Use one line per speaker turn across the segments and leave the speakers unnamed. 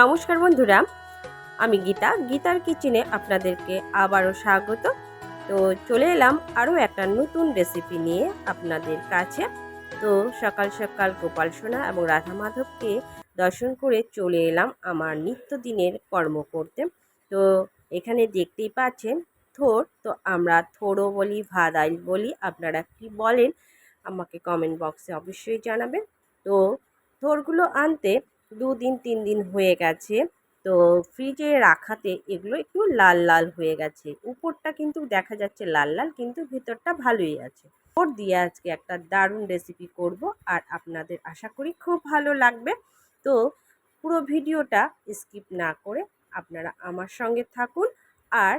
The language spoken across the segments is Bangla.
নমস্কার বন্ধুরা, আমি গীতা। গীতার কিচেনে আপনাদেরকে আবারও স্বাগত। তো চলে এলাম আরও একটা নতুন রেসিপি নিয়ে আপনাদের কাছে। তো সকাল সকাল গোপাল সোনা এবং রাধা মাধবকে দর্শন করে চলে এলাম আমার নিত্যদিনের কর্ম করতে। তো এখানে দেখতেই পাচ্ছেন থোর। তো আমরা থোরও বলি, ভাদাইল বলি, আপনারা কি বলেন আমাকে কমেন্ট বক্সে অবশ্যই জানাবেন। তো থোরগুলো আনতে দুদিন তিন দিন হয়ে গেছে। তো ফ্রিজে রাখাতে এগুলো একটু লাল লাল হয়ে গেছে। উপরটা কিন্তু দেখা যাচ্ছে লাল লাল, কিন্তু ভিতরটা ভালোই আছে। ওর দিয়ে আজকে একটা দারুণ রেসিপি করব আর আপনাদের আশা করি খুব ভালো লাগবে। তো পুরো ভিডিওটা স্কিপ না করে আপনারা আমার সঙ্গে থাকুন আর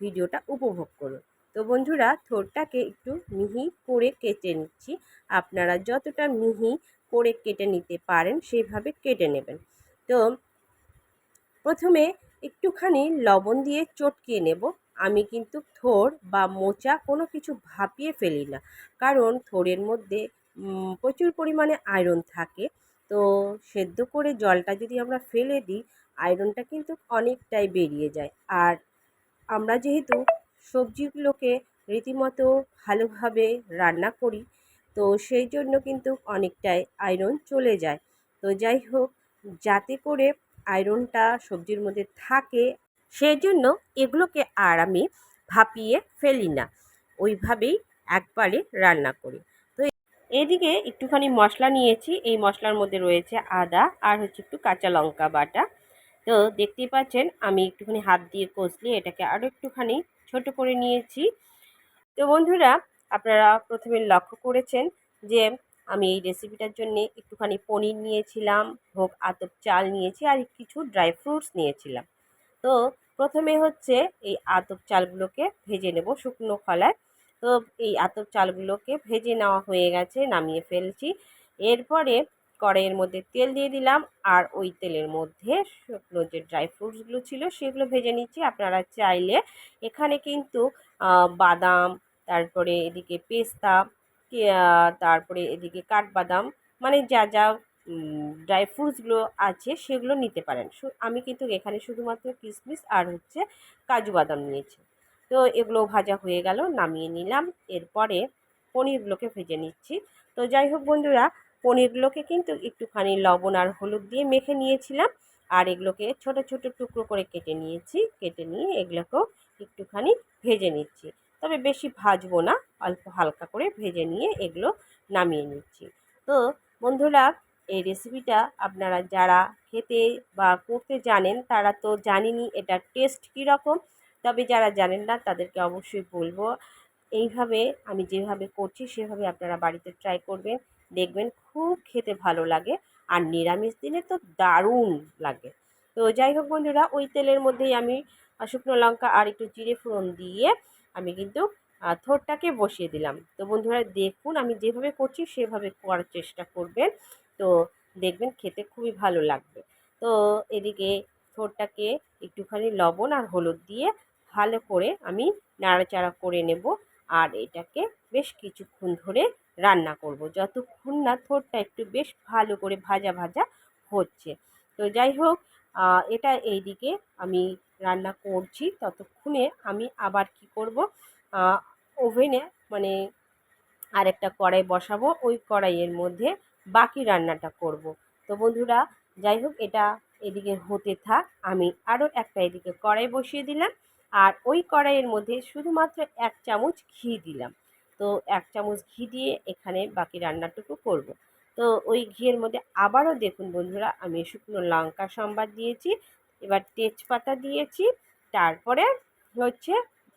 ভিডিওটা উপভোগ করুন। তো বন্ধুরা, থোরটাকে একটু মিহি করে কেটে নিচ্ছি। আপনারা যতটা মিহি করে কেটে নিতে পারেন, সেইভাবে কেটে নেবেন। তো প্রথমে একটুখানি লবণ দিয়ে চটকিয়ে নেব। আমি কিন্তু থোর বা মোচা কোনো কিছু ভাপিয়ে ফেলি না। কারণ থোরের মধ্যে প্রচুর পরিমাণে আয়রন থাকে। তো সেদ্ধ করে জলটা যদি আমরা ফেলে দিই, আয়রনটা কিন্তু অনেকটাই বেরিয়ে যায়। আর আমরা যেহেতু সবজিগুলোকে রীতিমতো ভালোভাবে রান্না করি তো সেই জন্য কিন্তু অনেকটাই আয়রন চলে যায়। তো যাই হোক, যাতে করে আয়রনটা সবজির মধ্যে থাকে, সেই জন্য এগুলোকে আর আমি ভাপিয়ে ফেলি না। ওইভাবেই একবারে রান্না করি। তো এদিকে একটুখানি মশলা নিয়েছি। এই মশলার মধ্যে রয়েছে আদা আর হচ্ছে একটু কাঁচা লঙ্কা বাটা। তো দেখতেই পাচ্ছেন, আমি একটুখানি হাত দিয়ে কষলে এটাকে আরও একটুখানি ছোট করে নিয়েছি। তো বন্ধুরা আপনারা প্রথমে লক্ষ্য করেছেন যে আমি এই রেসিপিটার জন্য একটুখানি পনির নিয়েছিলাম, ভোগ আতপ চাল নিয়েছি আর কিছু ড্রাই ফ্রুটস নিয়েছিলাম। তো প্রথমে হচ্ছে এই আতপ চালগুলোকে ভেজে নেব শুকনো খলায়। তো এই আতপ চালগুলোকে ভেজে নেওয়া হয়ে গেছে, নামিয়ে ফেলছি। এরপরে কড়াইয়ের মধ্যে তেল দিয়ে দিলাম আর ওই তেলের মধ্যে শুকনো যে ড্রাই ফ্রুটসগুলো ছিল সেগুলো ভেজে নিচ্ছি। আপনারা চাইলে এখানে কিন্তু বাদাম তারপরে এদিকে পেস্তা তারপরে এদিকে কাঠবাদাম মানে যা যা ড্রাই ফ্রুটসগুলো আছে সেগুলো নিতে পারেন। আমি কিন্তু এখানে শুধুমাত্র কিশমিশ আর হচ্ছে কাজু বাদাম নিয়েছি। তো এগুলো ভাজা হয়ে গেল, নামিয়ে নিলাম। এরপরে পনিরগুলোকে ভেজে নিচ্ছি। তো যাই হোক বন্ধুরা, পনিরগুলোকে কিন্তু একটুখানি লবণ আর হলুদ দিয়ে মেখে নিয়েছিলাম। আর এগুলোকে ছোট ছোট টুকরো করে কেটে নিয়েছি। কেটে নিয়ে এগুলোকেও একটুখানি ভেজে নিচ্ছি। তবে বেশি ভাজবো না। অল্প হালকা করে ভেজে নিয়ে এগুলো নামিয়ে নিচ্ছি। তো বন্ধুরা, এই রেসিপিটা আপনারা যারা খেতে বা করতে জানেন, তারা তো জানেনই এটার টেস্ট কীরকম। তবে যারা জানেন না, তাদেরকে অবশ্যই বলব। এইভাবে আমি যেভাবে করছি, সেভাবে আপনারা বাড়িতে ট্রাই করবেন। দেখবেন খুব খেতে ভালো লাগে আর নিরামিষ দিনে তো দারুণ লাগে। তো যাই হোক বন্ধুরা, ওই তেলের মধ্যেই আমি শুকনো লঙ্কা আর একটু জিরে ফোড়ন দিয়ে আমি কিন্তু থোরটাকে বসিয়ে দিলাম। তো বন্ধুরা দেখুন, আমি যেভাবে করছি সেভাবে করার চেষ্টা করবেন। তো দেখবেন খেতে খুবই ভালো লাগবে। তো এদিকে থোরটাকে একটুখানি লবণ আর হলুদ দিয়ে ভালো করে আমি নাড়াচাড়া করে নেব। আর এটাকে বেশ কিছুক্ষণ ধরে রান্না করব। যতক্ষণ না থোরটা একটু বেশ ভালো করে ভাজা ভাজা হচ্ছে। তো যাই হোক এটা এই দিকে আমি রান্না করছি, ততক্ষণে আমি আবার কি করব? ওভেনে মানে আরেকটা কড়াই বসাবো, ওই কড়াইয়ের মধ্যে বাকি রান্নাটা করব। তো বন্ধুরা, যাই হোক, এটা এদিকে হতে থাক, আমি আরও একটা এদিকে কড়াই বসিয়ে দিলাম, আর ওই কড়াইয়ের মধ্যে শুধুমাত্র এক চামচ ঘি দিলাম। তো এক চামচ ঘি দিয়ে এখানে বাকি রান্নাটুকু করব। তো ওই ঘিয়ের মধ্যে আবারও দেখুন বন্ধুরা, আমি শুকনো লঙ্কা সম্বাদ দিয়েছি এবার তেজপাতা দিয়েছি, তারপরে হচ্ছে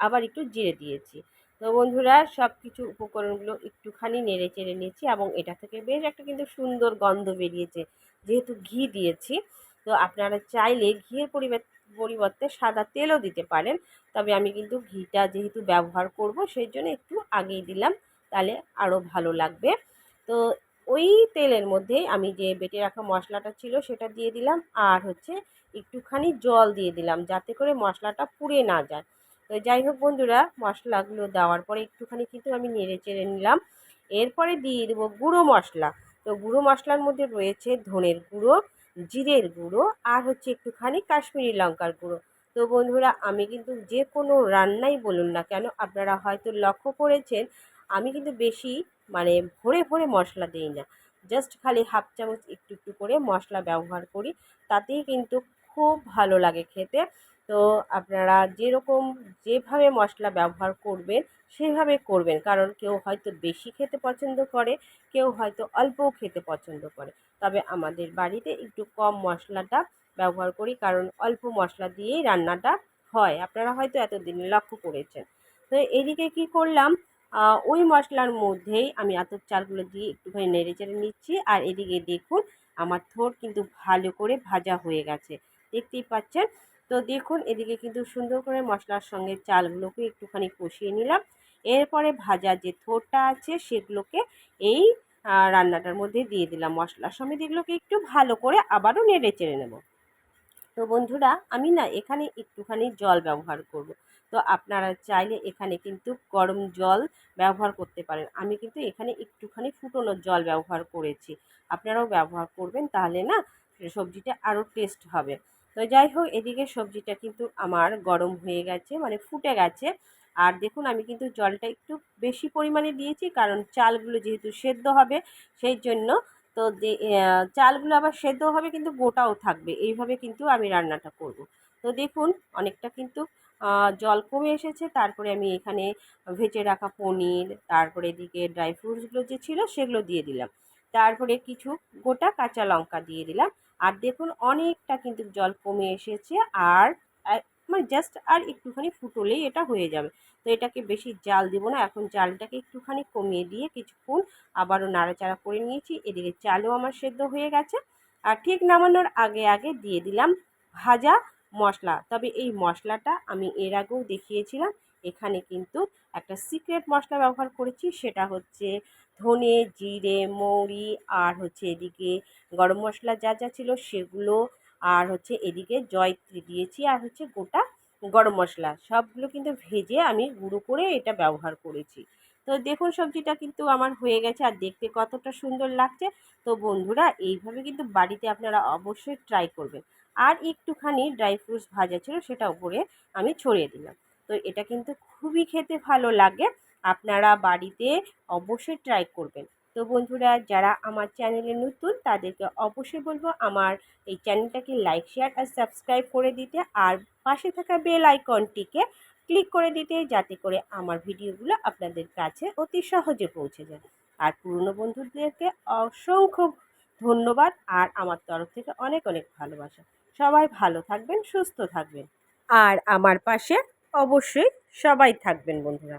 আবার একটু জিরে দিয়েছি। তো বন্ধুরা সব কিছু উপকরণগুলো একটুখানি নেড়ে চেড়ে নিয়েছি এবং এটা থেকে বেশ একটা কিন্তু সুন্দর গন্ধ বেরিয়েছে। যেহেতু ঘি দিয়েছি, তো আপনারা চাইলে ঘিয়ের পরিবর্তে সাদা তেলও দিতে পারেন। তবে আমি কিন্তু ঘিটা যেহেতু ব্যবহার করব, সেই জন্য একটু আগেই দিলাম, তাহলে আরও ভালো লাগবে। তো ওই তেলের মধ্যে আমি যে বেটে রাখা মশলাটা ছিল, সেটা দিয়ে দিলাম। আর হচ্ছে একটুখানি জল দিয়ে দিলাম যাতে করে মশলাটা পুড়ে না যায়। তো যাই হোক বন্ধুরা, মশলাগুলো দেওয়ার পরে একটুখানি কিন্তু আমি নেড়ে চেড়ে নিলাম। এরপরে দিয়ে দেবো গুঁড়ো মশলা। তো গুঁড়ো মশলার মধ্যে রয়েছে ধনের গুঁড়ো, জিরের গুঁড়ো আর হচ্ছে একটুখানি কাশ্মীরি লঙ্কার গুঁড়ো। তো বন্ধুরা, আমি কিন্তু যে কোনো রান্নাই বলুন না কেন, আপনারা হয়তো লক্ষ্য করেছেন, আমি কিন্তু বেশি মানে ভরে ভরে মশলা দিই না। জাস্ট খালি হাফ চামচ একটু একটু করে মশলা ব্যবহার করি, তাতেই কিন্তু খুব ভালো লাগে খেতে। তো আপনারা যেরকম যেভাবে মশলা ব্যবহার করবেন, সেভাবে করবেন। কারণ কেউ হয়তো বেশি খেতে পছন্দ করে, কেউ হয়তো অল্পও খেতে পছন্দ করে। তবে আমাদের বাড়িতে একটু কম মশলাটা ব্যবহার করি, কারণ অল্প মশলা দিয়েই রান্নাটা হয়। আপনারা হয়তো এতদিন লক্ষ্য করেছেন। তো এদিকে কি করলাম ওই মশলার মধ্যেই আমি আতপ চালগুলো দিয়ে একটুখানি নেড়ে চেড়ে নিচ্ছি। আর এদিকে দেখুন, আমার থোর কিন্তু ভালো করে ভাজা হয়ে গেছে। দেখতেই পাচ্ছেন। তো দেখুন, এদিকে কিন্তু সুন্দর করে মশলার সঙ্গে চালগুলোকে একটুখানি কষিয়ে নিলাম। এরপরে ভাজা যে থোরটা আছে, সেগুলোকে এই রান্নাটার মধ্যে দিয়ে দিলাম মশলার সমেত এগুলোকে একটু ভালো করে আবারও নেড়ে চেড়ে নেব। তো বন্ধুরা, আমি না এখানে একটুখানি জল ব্যবহার করব। তো আপনারা চাইলে এখানে কিন্তু গরম জল ব্যবহার করতে পারেন। আমি কিন্তু এখানে একটুখানি ফুটোনোর জল ব্যবহার করেছি। আপনারাও ব্যবহার করবেন, তাহলে না সবজিটা আরও টেস্ট হবে। তো যাই হোক, এদিকে সবজিটা কিন্তু আমার গরম হয়ে গেছে মানে ফুটে গেছে। আর দেখুন, আমি কিন্তু জলটা একটু বেশি পরিমাণে দিয়েছি, কারণ চালগুলো যেহেতু সেদ্ধ হবে, সেই জন্য তো চালগুলো আবার সেদ্ধ হবে, কিন্তু গোটাও থাকবে। এইভাবে কিন্তু আমি রান্নাটা করব। তো দেখুন, অনেকটা কিন্তু জল কমে এসেছে। তারপরে আমি এখানে ভেজে রাখা পনির, তারপরে এদিকে ড্রাই ফ্রুটসগুলো যে ছিল, সেগুলো দিয়ে দিলাম। তারপরে কিছু গোটা কাঁচা লঙ্কা দিয়ে দিলাম। আর দেখুন অনেকটা কিন্তু জল কমে এসেছে আর মানে জাস্ট আর একটুখানি ফুটলেই এটা হয়ে যাবে। তো এটাকে বেশি জাল দেবো না, এখন জালটাকে একটুখানি কমিয়ে দিয়ে কিছুক্ষণ আবারও নাড়াচাড়া করে নিয়েছি। এদিকে চালও আমার সেদ্ধ হয়ে গেছে। আর ঠিক নামানোর আগে আগে দিয়ে দিলাম ভাজা মশলা। তবে এই মশলাটা আমি এর আগেও দেখিয়েছিলাম, এখানে কিন্তু একটা সিক্রেট মশলা ব্যবহার করেছি, সেটা হচ্ছে ধনে, জিরে, মৌরি আর হচ্ছে এদিকে গরম মশলা যা যা ছিল সেগুলো আর হচ্ছে এদিকে জয়ত্রী দিয়েছি আর হচ্ছে গোটা গরম মশলা। সবগুলো কিন্তু ভেজে আমি গুঁড়ো করে এটা ব্যবহার করেছি। তো দেখুন সবজিটা কিন্তু আমার হয়ে গেছে আর দেখতে কতটা সুন্দর লাগছে। তো বন্ধুরা, এইভাবে কিন্তু বাড়িতে আপনারা অবশ্যই ট্রাই করবেন। আর একটুখানি ড্রাই ফ্রুটস ভাজা ছিল সেটা উপরে আমি ছড়িয়ে দিলাম। তো এটা কিন্তু খুবই খেতে ভালো লাগে। আপনারা বাড়িতে অবশ্যই ট্রাই করবেন। তো বন্ধুরা, যারা আমার চ্যানেলে নতুন, তাদেরকে অবশ্যই বলব আমার এই চ্যানেলটাকে লাইক শেয়ার আর সাবস্ক্রাইব করে দিতে আর পাশে থাকা বেল আইকনটিকে ক্লিক করে দিতে যাতে করে আমার ভিডিওগুলো আপনাদের কাছে অতি সহজে পৌঁছে যায়। আর পুরনো বন্ধুদেরকে অসংখ্য ধন্যবাদ আর আমার তরফ থেকে অনেক অনেক ভালোবাসা। সবাই ভালো থাকবেন, সুস্থ থাকবেন। আর আমার পাশে অবশ্যই সবাই থাকবেন, বন্ধুরা।